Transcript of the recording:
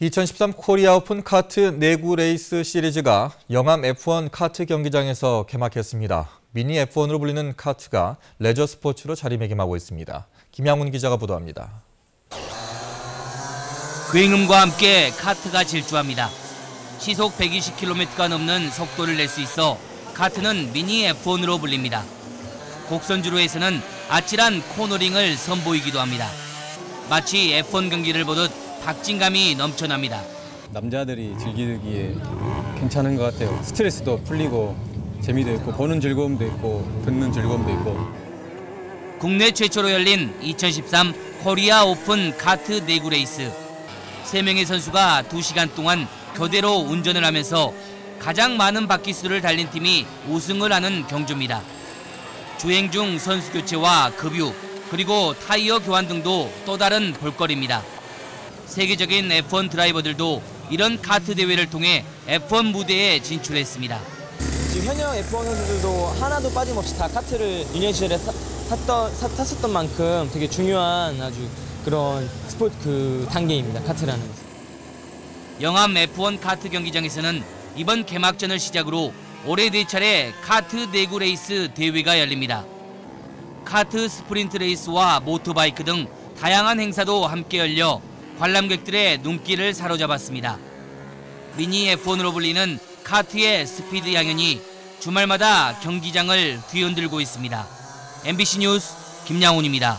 2013 코리아 오픈 카트 내구 레이스 시리즈가 영암 F1 카트 경기장에서 개막했습니다. 미니 F1으로 불리는 카트가 레저 스포츠로 자리매김하고 있습니다. 김양훈 기자가 보도합니다. 굉음과 함께 카트가 질주합니다. 시속 120km가 넘는 속도를 낼 수 있어 카트는 미니 F1으로 불립니다. 곡선주로에서는 아찔한 코너링을 선보이기도 합니다. 마치 F1 경기를 보듯 박진감이 넘쳐납니다. 남자들이 즐기기에 괜찮은 것 같아요. 스트레스도 풀리고 재미도 있고 보는 즐거움도 있고 듣는 즐거움도 있고 국내 최초로 열린 2013 코리아 오픈 카트 내구 레이스. 3명의 선수가 2시간 동안 교대로 운전을 하면서 가장 많은 바퀴 수를 달린 팀이 우승을 하는 경주입니다. 주행 중 선수 교체와 급유, 그리고 타이어 교환 등도 또 다른 볼거리입니다. 세계적인 F1 드라이버들도 이런 카트 대회를 통해 F1 무대에 진출했습니다. 지금 현역 F1 선수들도 하나도 빠짐없이 다 카트를 유년 시절에 탔던, 탔었던 만큼 되게 중요한 아주 그런 스포츠 그 단계입니다. 카트라는. 영암 F1 카트 경기장에서는 이번 개막전을 시작으로 올해 네 차례 카트 내구 레이스 대회가 열립니다. 카트 스프린트 레이스와 모토바이크 등 다양한 행사도 함께 열려 관람객들의 눈길을 사로잡았습니다. 미니 F1으로 불리는 카트의 스피드 양현이 주말마다 경기장을 뒤흔들고 있습니다. MBC 뉴스 김양훈입니다.